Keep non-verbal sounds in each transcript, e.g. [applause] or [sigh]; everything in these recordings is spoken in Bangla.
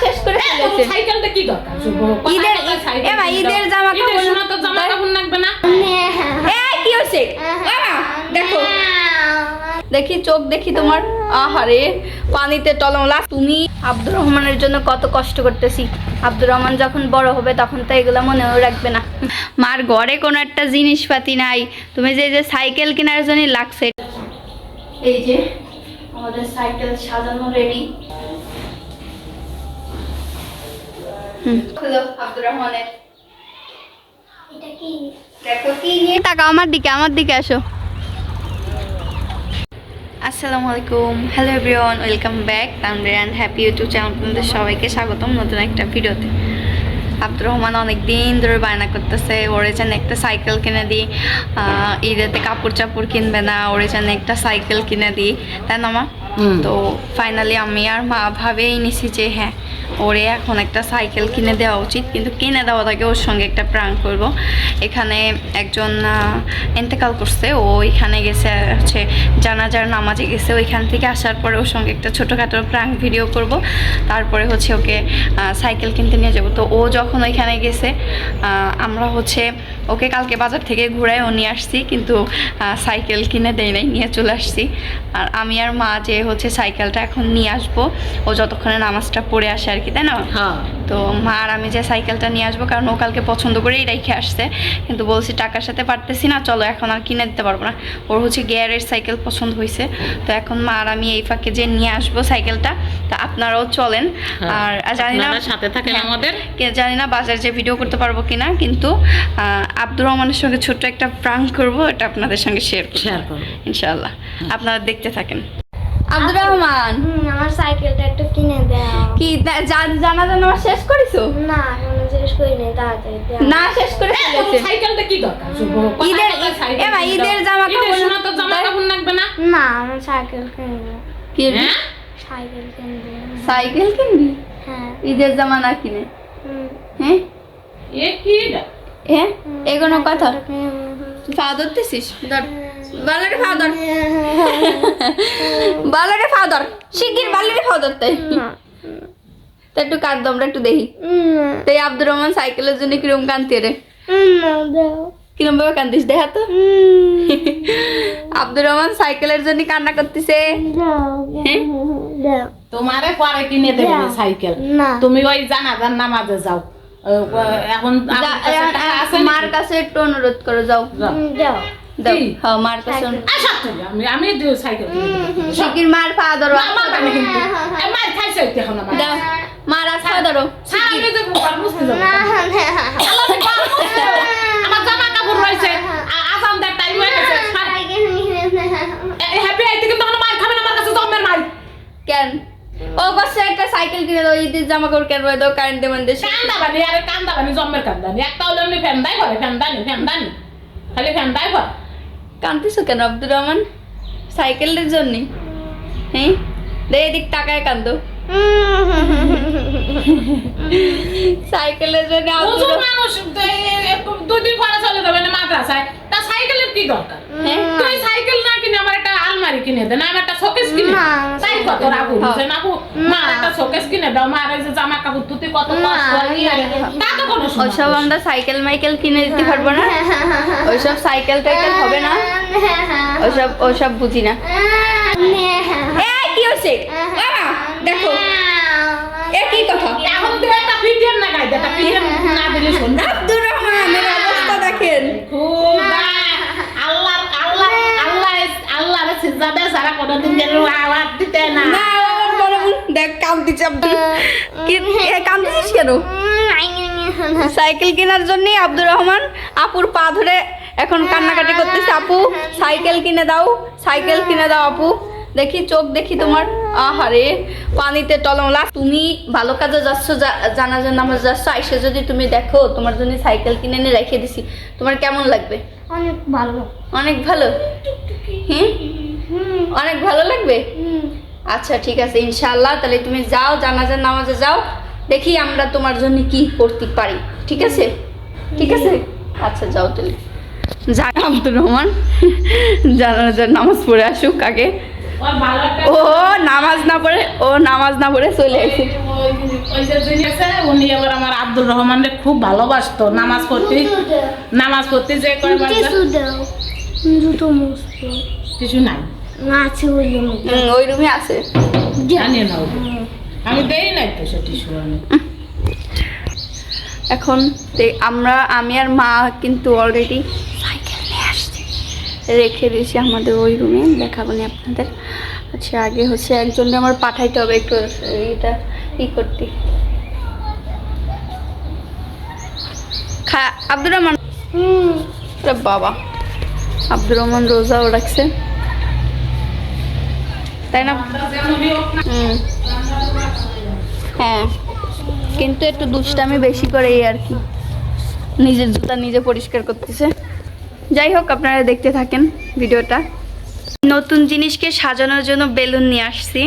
শেষ করে ফেলেছে সাইকেলটা কি দরকার? ঈদের- এ মা, ঈদের জামা কাপড়- সময় তো জামা কাপড় লাগবে না? এই কি হচ্ছে দেখো। দেখি চোখ দেখি তোমার। আহারে পানিতে টলমলা। তুমি আব্দুর রহমানের জন্য কত কষ্ট করতেছি। আব্দুর রহমান যখন বড় হবে তখন তো এগুলো মনেও রাখবে না। মার ঘরে কোনো একটা জিনিসপাতি নাই। তুমি যে যে সাইকেল কেনার জন্য লাগছে। এই যে আমাদের সাইকেল সাজানো রেডি হুম খুলো আব্দুর রহমানের। দেখো কি নিয়ে টাকা আমার দিকে আমার দিকে আসো। আসসালামু আলাইকুম। Hello everyone welcome back. তামরে and happy YouTube channel আপনাদের সবাইকে স্বাগতম নতুন একটা ভিডিওতে। আব্দুর রহমান অনেক দিন ধরে বায়না করতেছে ওরে যেন একটা সাইকেল কিনে দিই। আহ, ঈদেতে কাপড় চাপড় কিনবে না ওরে যেন একটা সাইকেল কিনে দিই। তাই না মা? তো ফাইনালি আমি আর মা ভাবেই নিছি যে হ্যাঁ ওরে এখন একটা সাইকেল কিনে দেওয়া উচিত কিন্তু কিনে দেওয়া আগে ওর সঙ্গে একটা প্রাণ করব। এখানে একজন আহ, ইন্তেকাল করছে ও এখানে গেছে হচ্ছে জানাজার নামাজে গেছে ওইখান থেকে আসার পরে ওর সঙ্গে একটা ছোটোখাটো প্রাঙ্ক ভিডিও করব। তারপরে হচ্ছে ওকে সাইকেল কিনতে নিয়ে যাব। তো ও যখন ওইখানে গেছে আমরা হচ্ছে ওকে কালকে বাজার থেকে ঘুরায় ও নিয়ে আসছি কিন্তু সাইকেল কিনে দেয় নাই নিয়ে চলে আসছি। আর আমি আর মা যে হচ্ছে সাইকেলটা এখন নিয়ে আসব ও যতক্ষণে নামাজটা পড়ে আসে আর কি তাই না? হ্যাঁ। তো মা আর আমি যে সাইকেলটা নিয়ে আসব কারণ ও কালকে পছন্দ করেই রেখে আসছে কিন্তু বলছি টাকার সাথে পারতেছি না চলো এখন আর কিনে দিতে পারব না। ওর হচ্ছে গিয়ারের সাইকেল পছন্দ হয়েছে তো এখন মা আর আমি এই ফাঁকে যে নিয়ে আসব সাইকেলটা তা আপনারাও চলেন। আর আর জানি না সাথে থাকেন হ্যাঁ, আমাদের? জানি না বাজার যে ভিডিও করতে পারব কিনা কিন্তু আহ, আব্দুর রহমানের সঙ্গে ছোট্ট একটা প্রাঙ্ক করব এটা আপনাদের সঙ্গে শেয়ার শেয়ার করো ইনশাআল্লাহ। আপনারা দেখতে থাকেন। আব্দুর রহমান। হুম, আমার সাইকেলটা একটু কিনে দাও। কি জানা জানা আমার শেষ করেছ? না শেষ করি নাই তাড়াতাড়ি না শেষ করে এ, তোর ফেলেছে সাইকেলটা কি দরকার? ঈদের- এ ঈদের জামা কাপড়- তো জামা কাপড় লাগবে না? না আমার সাইকেল কিনবো। কি হ্যাঁ? সাইকেল কিনবো। সাইকেল কিনবি? হ্যাঁ। ঈদের জামা না কিনে। হুম, হ্যাঁ? এ কি হ্যাঁ? এগুলো কথা। কিনবো। ধরতেছিস? ধর। বালারে ফা ধর [laughs] বালারে ফা ধর শিগগির বালারে ফা ধর তাই তা একটু কাঁদ আমরা একটু দেখি। তাই আব্দুর রহমান সাইকেলের জন্য কিরম কান্তি রে? কিরম ভাবে কান্দিস দেখা তো। [laughs] আব্দুর রহমান সাইকেলের জন্য কান্না করতেছে। হ্যাঁ? তোমারে পরে কিনে দেবে সাইকেল। তুমি ওই জানাজার নামাজে যাও। এখন মার কাছে একটু অনুরোধ করে যাও। যাও। হ্যাঁ মার থেকে, আমি সাইকেল। মার পা ধরো মার খাইছে এখন আমার। দাও। মার আশা ধরো। সারা আমি যে ঘর মুছতে যাব। না, না, আল্লাহ, ঘর মুছতে যাব। আমার জামা কাপড় রয়েছে আ- আজান টাইম হয়ে গেছে। হ্যাপি আইতে কিন্তু আমার মার খাবে আমার কাছে জমের মার। কেন? ও বাসে একটা সাইকেল কিনে দাও ঈদের জামা কাপড় কেন দাও কারেন্ট দেবেন দেশে কান্দা বানি আরে কান্দা বানি জমের কান্দা নি একটা হলে ফ্যান দাই করে ফ্যান দানি ফ্যান দানি খালি ফ্যান দাই করে। কান্দিছো কেন আব্দুর রহমান? সাইকেলের জন্য। হ্যাঁ? দে এদিক টাকায় কান্দো সাইকেলের জন্য মানুষ দুদিন পরে চলে যাবে না মাদ্রাসায়। তা সাইকেলের কি দরকার? হ্যাঁ তুই সাইকেল না কিনে আমার একটা আলমারি কিনে দে না আমার একটা শোকেস কিনে তাই কত রাখু হ্যাঁ। বুঝে না গো? মা একটা শোকেস কিনে দাও। মার এই যে জামা কাপড় তুই কত কষ্ট। তা তো কোনো ওইসব আমরা সাইকেল মাইকেল কিনে দিতে পারব না। ওইসব সাইকেল টাইকেল হবে না। ওইসব ওইসব বুঝি না। এই কি হচ্ছে দেখো। এ কি কথা? এখন তুই একটা পিটিএম না গাইতে একটা পিটিএম না দিলে শুনবে আব্দুর রহমানের অবস্থা দেখেন খুদা আল্লাহ আল্লাহ আল্লাহ আল্লাহ রে সিজদা সারা কোনদিন যেন আওয়াজ দিতে না। দেখ দিচ্ছে আব্দুল কি এ, কাম দিছিস কেন সাইকেল কেনার জন্য আব্দুর রহমান আপুর পা ধরে এখন কান্নাকাটি করতেছে আপু সাইকেল কিনে দাও সাইকেল কিনে দাও আপু। দেখি চোখ দেখি তোমার। আহারে পানিতে টলমলা। তুমি ভালো কাজে যাচ্ছ জানাজার আমার যাচ্ছ আইসে যদি তুমি দেখো তোমার জন্য সাইকেল কিনে এনে রেখে দিছি তোমার কেমন লাগবে? অনেক ভালো। অনেক ভালো? হ্যাঁ হুম, অনেক ভালো লাগবে? হুম। আচ্ছা ঠিক আছে ইনশাআল্লাহ। তাহলে তুমি যাও জানাজার নামাজে যাও দেখি আমরা তোমার জন্য কি করতে পারি ঠিক আছে? ঠিক আছে? আচ্ছা যাও তাহলে। যা আব্দুর রহমান জানাজার নামাজ পড়ে আসুক আগে। ও নামাজ না পড়ে ও নামাজ না পড়ে চলে উনি এবার আমার আব্দুল রহমানকে খুব ভালোবাসতো। নামাজ পড়তে নামাজ পড়তে যে কয়বার কিছু নাই। আছে ওই জন্য ওই রুমে আছে। জানি না আমি দেই নাই তো সে টিস্যু এখন আমরা আমি আর মা কিন্তু অলরেডি সাইকেল নিয়ে আসছি। রেখে দিয়েছি আমাদের ওই রুমে দেখাবো নি আপনাদের। আচ্ছা আগে হচ্ছে একজনকে আমার পাঠাইতে হবে একটু এটা ই করতে। খা আব্দুর রহমান। হুম। বাবা। আব্দুর রহমান রোজাও রাখছে। তাই না? হ্যাঁ। কিন্তু একটু দুষ্টামি বেশি করে এই আর কি। নিজের জুতা নিজে পরিষ্কার করতেছে। যাই হোক, আপনারা দেখতে থাকেন ভিডিওটা। নতুন জিনিসকে সাজানোর জন্য বেলুন নিয়ে আসছি।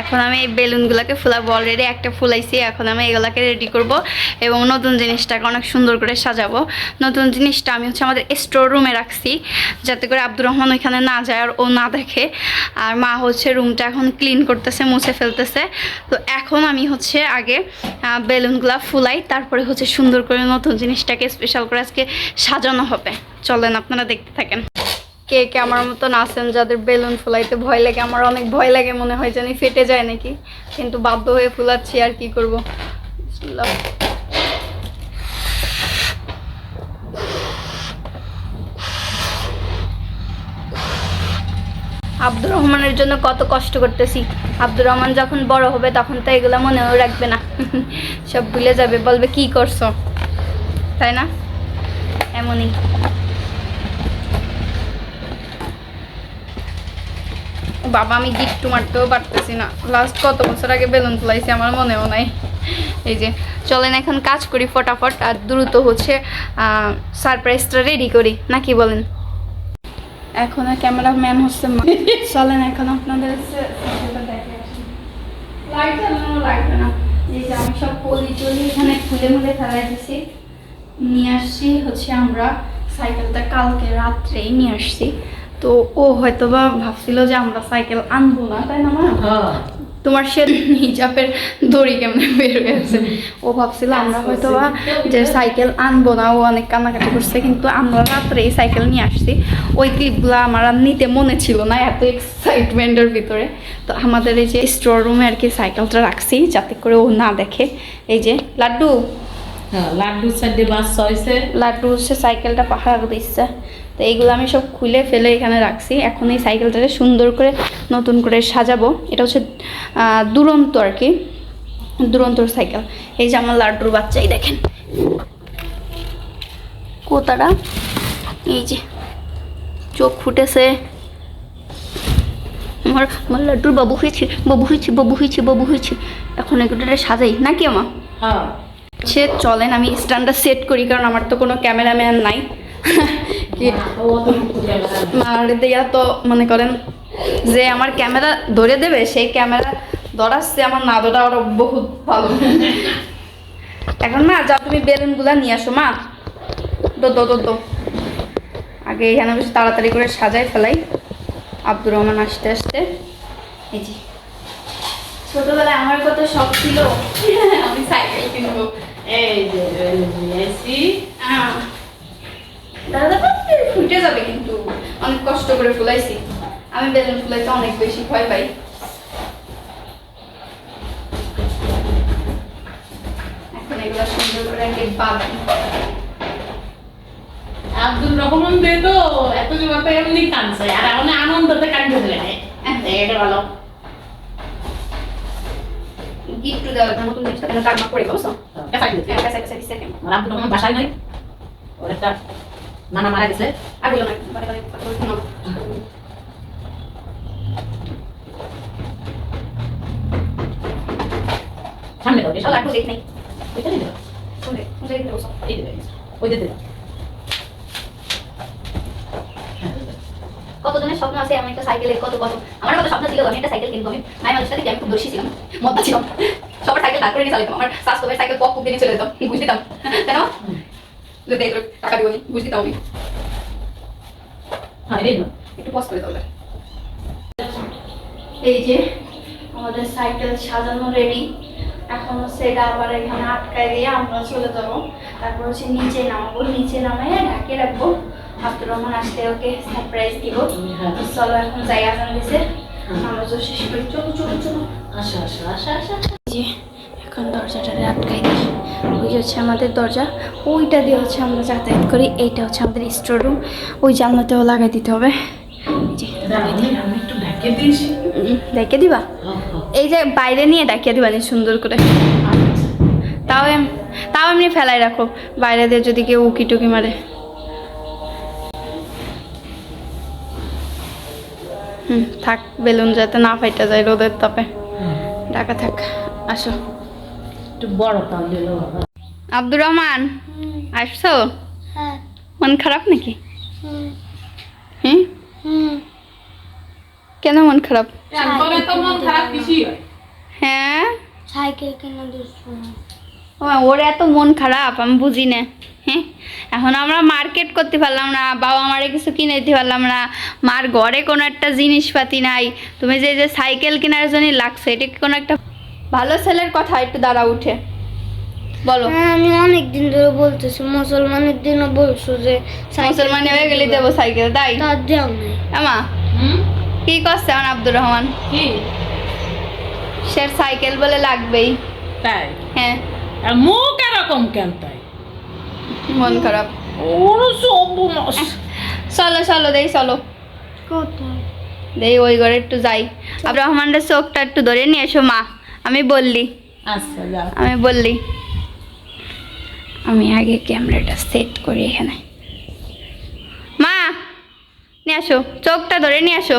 এখন আমি এই বেলুনগুলোকে ফুলাবো অলরেডি একটা ফুলাইছি, এখন আমি এগুলোকে রেডি করব এবং নতুন জিনিসটাকে অনেক সুন্দর করে সাজাবো। নতুন জিনিসটা আমি হচ্ছে আমাদের স্টোর রুমে রাখছি, যাতে করে আব্দুর রহমান ওইখানে না যায় আর ও না দেখে। আর মা হচ্ছে রুমটা এখন ক্লিন করতেছে, মুছে ফেলতেছে। তো এখন আমি হচ্ছে আগে বেলুনগুলো ফুলাই, তারপরে হচ্ছে সুন্দর করে নতুন জিনিসটাকে স্পেশাল করে আজকে সাজানো হবে। চলেন, আপনারা দেখতে থাকেন। কে কে আমার মতন আছেন, যাদের বেলুন ফুলাইতে ভয় লাগে, আমার অনেক ভয় লাগে মনে হয় জানি ফেটে যায় নাকি, কিন্তু বাধ্য হয়ে ফুলাচ্ছি আর কি করব। আব্দুর রহমানের জন্য কত কষ্ট করতেছি। আব্দুর রহমান যখন বড় হবে, তখন তো এগুলো মনেও রাখবে না। সব ভুলে যাবে, বলবে, কি করছ? তাই না? এমনই। বাবা, আমি গিফট মারতেও পারতেছি না। লাস্ট কত বছর আগে বেলুন ফুলাইছি আমার মনেও নাই। এই যে, চলেন এখন কাজ করি ফটাফট, আর দ্রুত হচ্ছে সারপ্রাইজটা রেডি করি। নাকি বলেন? এখন আর ক্যামেরাম্যান হচ্ছে। চলেন এখন আপনাদের আমি নিয়ে আসছি হচ্ছে আমরা। সাইকেলটা কালকে রাত্রেই নিয়ে আসছি। তো ও হয়তো বা ভাবছিল যে আমরা সাইকেল আনব না তাই না মা? হ্যাঁ। তোমার সে হিজাবের দড়ি কেমনে বের হয়েছে ও ভাবছিল আমরা হয়তো বা যে সাইকেল আনব না ও অনেক কান্নাকাটি করছে কিন্তু আমরা রাত্রে এই সাইকেল নিয়ে আসছি। ওই ক্লিপগুলো আমার আর নিতে মনে ছিল না এত এক্সাইটমেন্টের ভিতরে। তো আমাদের এই যে স্টোর রুমে আর কি সাইকেলটা রাখছি যাতে করে ও না দেখে। এই যে লাড্ডু। হ্যাঁ লাড্ডু সাইডে বাস হয়েছে লাড্ডু হচ্ছে সাইকেলটা পাহাড় দিচ্ছে। তো এইগুলো আমি সব খুলে ফেলে এখানে রাখছি। এখন এই সাইকেলটাকে সুন্দর করে নতুন করে সাজাবো। এটা হচ্ছে দুরন্ত আর কি দুরন্তর সাইকেল। এই যে আমার লাড্ডুর বাচ্চাই দেখেন। কোতাটা এই যে চোখ ফুটেছে। আমার আমার লাড্ডুর বাবু হয়েছে বাবু হয়েছে বাবু হয়েছে বাবু হয়েছে। এখন এগুলোটা সাজাই। নাকি আমার হ্যাঁ। সে চলেন আমি স্ট্যান্ডটা সেট করি কারণ আমার তো কোনো ক্যামেরাম্যান নাই। আর তো মনে করেন যে আমার ক্যামেরা ধরে দেবে সেই ক্যামেরা ধরাচ্ছে আমার না ধরা আরও বহুত ভালো এখন মা যাও তুমি বেলুনগুলা নিয়ে আসো মা দো দো দো আগে এখানে বেশি তাড়াতাড়ি করে সাজাই ফেলাই আব্দুর রহমান আসতে আসতে এই যে ছোটবেলায় আমার কত শখ ছিল আমি সাইকেল কিনবো এই যে দাদা ফুটে যাবে কিন্তু অনেক কষ্ট করে ফুলাইছি। আমি বেলুন ফুলাইতে অনেক বেশি ভয় পাই। এখন এগুলো সুন্দর করে আগে বাঁধি আব্দুল রহমান দে তো এত সময় তো এমনি কানছে আর এখন আনন্দতে এটা ভালো। গিফট দেওয়ার জন্য টাকা করে বসো কাছাই কাছে কাছে কাছে আব্দুল রহমান বাসায় নাই? ওর একটা নানা মারা গেছে। আর বলো। সামনে দাও দেখ দিতে কতজনের স্বপ্ন আছে আমি একটা সাইকেলের কত কত আমার কত স্বপ্ন ছিল, আমি একটা সাইকেল কিনবো, আমি মাই মানুষটা থেকে আমি খুব দোষী ছিলাম? মদ্দা ছিলাম সবার সাইকেল দাঁড় করে নিয়ে চালাতাম আমার স্বাস্থ্যের সাইকেল পক দিয়ে চলে যেতাম। বুঝ দিতাম তাই না যদি এগুলো টাকা দিব নি বুঝ দিতাম আমি হ্যাঁ একটু পজ করে তাহলে। এই যে আমাদের সাইকেল সাজানো রেডি এখন হচ্ছে এটা আবার এখানে আটকায় দিয়ে আমরা চলে যাব। তারপর হচ্ছে নিচে নামাবো। নিচে নামিয়ে ঢাকে রাখব। আব্দুর রহমান আসতে ওকে সারপ্রাইজ দিব। চলো এখন যাই আজান দিছে। আমরা তো শেষ করি। চলো চলো চলো। আসো আসো আসো আসো। এখন দরজাটা আটকাই দিই। ওই হচ্ছে আমাদের দরজা ওইটা দিয়ে হচ্ছে আমরা যাতায়াত করি। এইটা হচ্ছে আমাদের স্টোর রুম ওই জানলাতেও লাগাই দিতে হবে। এই যে লাগাই দিই। আমি একটু ঢেকে দিয়েছি। উম, দেখে দিবা? এই যে বাইরে নিয়ে ডাকিয়ে দিবা নি সুন্দর করে। তাও তাও এমনি ফেলাই রাখো। বাইরে দিয়ে যদি কেউ উকি টুকি মারে। হুম থাক বেলুন যাতে না ফাইটা যায় রোদের তাপে। ঢাকা থাক আসো। একটু বড় বাবা আব্দুর রহমান আসছো? হ্যাঁ। মন খারাপ নাকি? হুম। হুম? হুম। কেন মন খারাপ? মন হয়? ওর এত মন খারাপ আমি বুঝি না। হ্যাঁ এখন আমরা মার্কেট করতে পারলাম না বাবা মারে কিছু কিনে দিতে পারলাম না। মার ঘরে কোনো একটা জিনিসপাতি নাই। তুমি যে যে সাইকেল কেনার জন্য লাগছে এটা কি কোনো একটা ভালো ছেলের কথা একটু দাঁড়া উঠে। বলো। হ্যাঁ আমি অনেক দিন ধরে বলতেছি মুসলমানের দিনও বলছো যে মুসলমান হয়ে গেলে দেবো সাইকেল তাই? তার দেও নাই। আমা হুম? কি করছে আমার আব্দুর রহমান? কি? সে সাইকেল বলে লাগবেই। তাই? হ্যাঁ। আর মুখ এরকম কেন তাই? মন খারাপ। ওর সর্বনাশ চলো চলো দেই চলো। কোথায় দেই ওই ঘরে একটু যাই। আব্দুর রহমানের চোখটা একটু ধরে নিয়ে এসো মা। আমি বললি। আচ্ছা যাও আমি বললি আমি আগে ক্যামেরাটা সেট করি এখানে। মা নিয়ে আসো চোখটা ধরে নিয়ে আসো।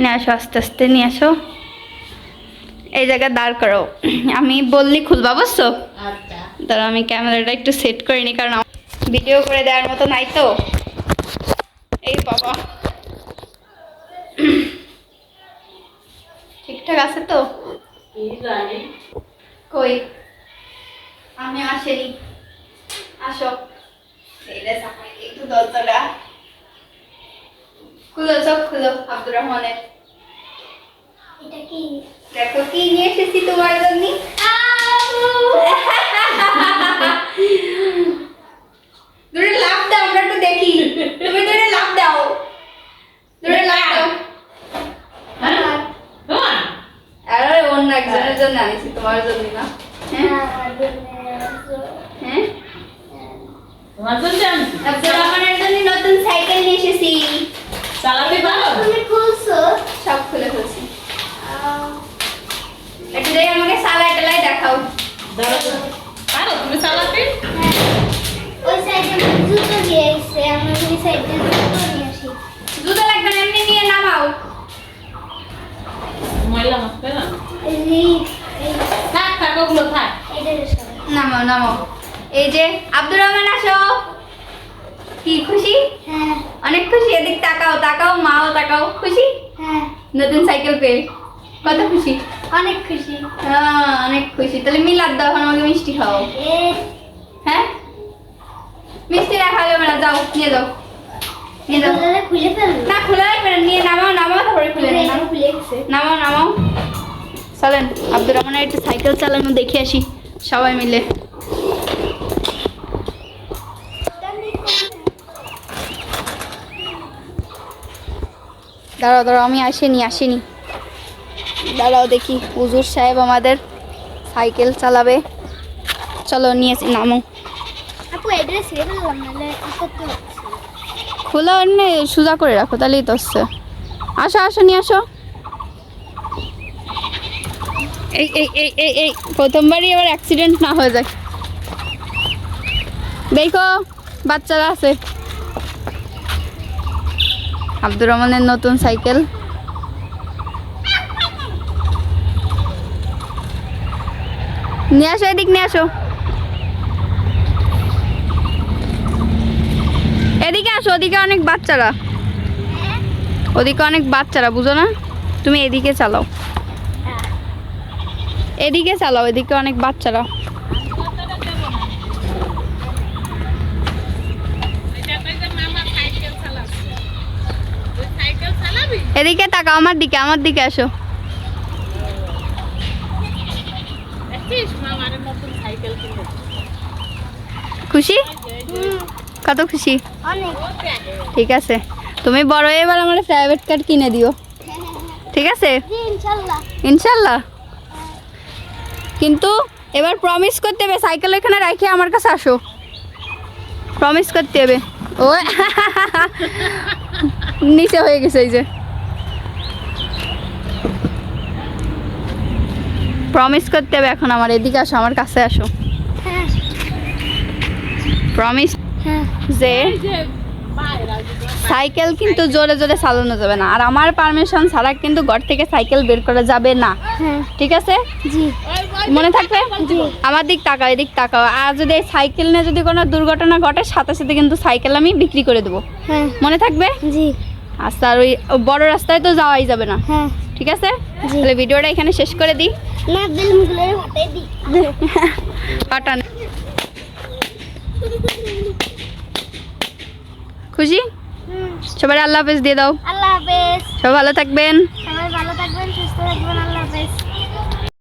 নিয়ে আসো আস্তে আস্তে নিয়ে আসো। এই জায়গায় দাঁড় করো আমি বললি খুলবা বুঝছ? ধরো আমি ক্যামেরাটা একটু সেট করিনি কারণ ভিডিও করে দেওয়ার মতো নাই তো। এই বাবা। ঠিকঠাক আছে তো? কই? আমি আসেনি। আসো। একটু দরজাটা। খুলো চোখ খুলো আব্দুর রহমানের। এটা কি? দেখো কি নিয়ে এসেছি তোমার জন্য? দূরে লাভ দাও আমরা একটু দেখি। তুমি দূরে লাভ দাও দূরে লাভ দাও হ্যাঁ তোমার আরে অন্য একজনের জন্য আনিছি তোমার জন্য না? হ্যাঁ? হ্যাঁ তোমার জন্য আনছি আব্দুর রহমানের জন্য নতুন সাইকেল নিয়ে এসেছি। চালাতে পারো তুমি খুলছো? সব খুলে ফেলছি একটু দেখে আমাকে সালাই টালাই দেখাও। পারো তুমি চালাতে? ওই সাইডে জুতো দিয়েছে আমরা ওই সাইডে জুতো নিয়ে আসি। জুতো লাগবে এমনি নিয়ে নামাও। ময়লা মাখতে না এই যে এই থাক থাক ওগুলো থাক এটা নামাও নামাও এই যে আব্দুর রহমান আসো। কি খুশি? হ্যাঁ। অনেক খুশি এদিক তাকাও তাকাও মাও তাকাও। খুশি? হ্যাঁ। নতুন সাইকেল পেয়ে। কত খুশি? অনেক খুশি। হ্যাঁ অনেক খুশি। তাহলে মিলাদ দাও এখন আমাকে মিষ্টি খাও হ্যাঁ? মিষ্টি খাওয়া যাবে না যাও নিয়ে যাও। নিয়ে যাও। না খোলা রাখবে না নিয়ে নামাও নামাও তারপরে খুলে নামাও নামাও। চলেন আব্দুর রহমানের একটু সাইকেল চালানো দেখে আসি। সবাই মিলে। দাঁড়াও দাঁড়াও আমি আসিনি আসিনি। দাঁড়াও দেখি হুজুর সাহেব আমাদের সাইকেল চালাবে। চলো নিয়ে আসি নামো। খোলা সোজা করে রাখো তাহলেই তো আসো আসো নিয়ে আসো। এই এই এই এই এই, প্রথমবারই আবার অ্যাক্সিডেন্ট না হয়ে যায়। দেখো, বাচ্চারা আছে। আব্দুর রহমানের নতুন সাইকেল। নিয়ে আসো এদিক, নিয়ে আসো। এদিকে আসো, ওদিকে অনেক বাচ্চারা। ওদিকে অনেক বাচ্চারা, বুঝো না? তুমি এদিকে চালাও। এদিকে চালাও এদিকে অনেক বাচ্চারা। এদিকে তাকাও আমার দিকে আমার দিকে আসো। খুশি? কত খুশি? ঠিক আছে। তুমি বড় এবার আমার প্রাইভেট কার কিনে দিও। ঠিক আছে? ইনশাল্লাহ। ইনশাল্লাহ। কিন্তু এবার প্রমিস করতে হবে সাইকেল এখানে রাখে আমার কাছে আসো। প্রমিস করতে হবে। ও নিচে হয়ে গেছে এই যে। প্রমিস করতে হবে এখন আমার এদিকে আসো আমার কাছে আসো। হ্যাঁ। প্রমিস হ্যাঁ। যে এই যে সাইকেল কিন্তু জোরে জোরে চালানো যাবে না। আর আমার পারমিশন ছাড়া কিন্তু ঘর থেকে সাইকেল বের করা যাবে না। হ্যাঁ। ঠিক আছে? জি। মনে থাকবে? আমার দিক তাকাও এদিক তাকাও। আর যদি এই সাইকেল নিয়ে যদি কোনো দুর্ঘটনা ঘটে সাথে সাথে কিন্তু সাইকেল আমি বিক্রি করে দেবো। হ্যাঁ। মনে থাকবে? জি। আচ্ছা আর ওই বড় রাস্তায় তো যাওয়াই যাবে না। হ্যাঁ। ঠিক আছে? তাহলে ভিডিওটা এখানে শেষ করে দিই। না খুশি? সবাই আল্লাহ হাফেজ দিয়ে দাও। আল্লাহ হাফেজ। সবাই ভালো থাকবেন। সবাই ভালো থাকবেন সুস্থ থাকবেন আল্লাহ